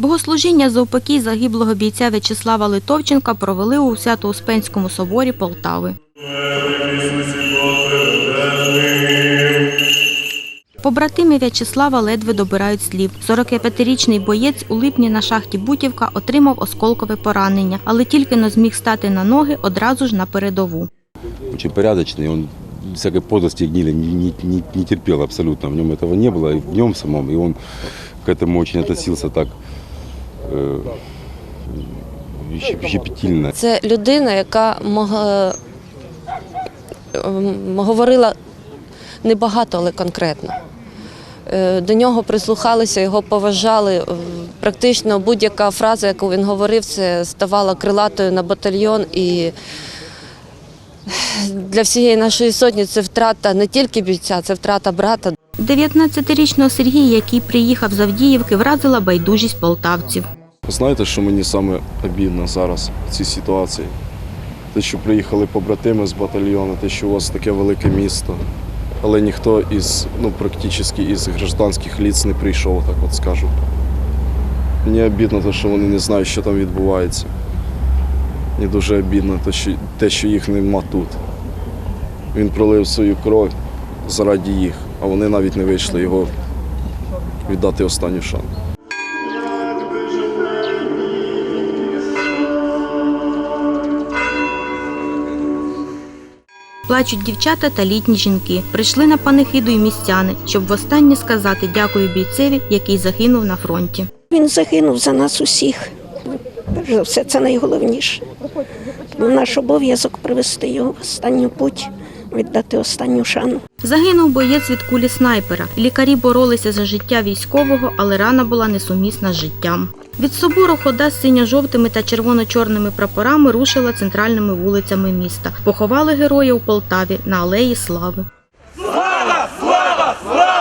Богослужіння за упокій загиблого бійця В'ячеслава Литовченка провели у Свято-Успенському соборі Полтави. Побратими В'ячеслава ледве добирають слів. 45-річний боєць у липні на шахті Бутівка отримав осколкове поранення, але тільки но зміг стати на ноги одразу ж на передову. очень порядочный, он всякой подлости и гнили не, не, не, не терпел абсолютно. В нем этого не было, и в нем самом, и он к этому очень относился так э. Це людина, яка могла, ем, говорила небагато, але конкретно. Е, До нього прислухалися, його поважали. Е, Практично будь-яка фраза, яку він говорив, це ставала крилатою на батальйон. І для всієї нашої сотні це втрата не тільки бійця, це втрата брата. 19-річного Сергія, який приїхав з Авдіївки, вразила байдужість полтавців. Знаєте, що мені саме обідно зараз в цій ситуації? Те, що приїхали побратими з батальйону, те, що у вас таке велике місто, але ніхто із, ну, практично із гражданських ліц не прийшов, так от скажу. Мені обідно, те, що вони не знають, що там відбувається. Мені дуже обідно те, що, те, що їх нема тут. Він пролив свою кров заради їх, а вони навіть не вийшли його віддати останню шану. Плачуть дівчата та літні жінки. Прийшли на панихиду й містяни, щоб востаннє сказати дякую бійцеві, який загинув на фронті. Він загинув за нас усіх. Перш за все, це найголовніше. Наш обов'язок привести його в останню путь, віддати останню шану. Загинув боєць від кулі снайпера. Лікарі боролися за життя військового, але рана була несумісна з життям. Від собору хода з синьо-жовтими та червоно-чорними прапорами рушила центральними вулицями міста. Поховали героя у Полтаві на алеї Слави. Слава! Слава! Слава!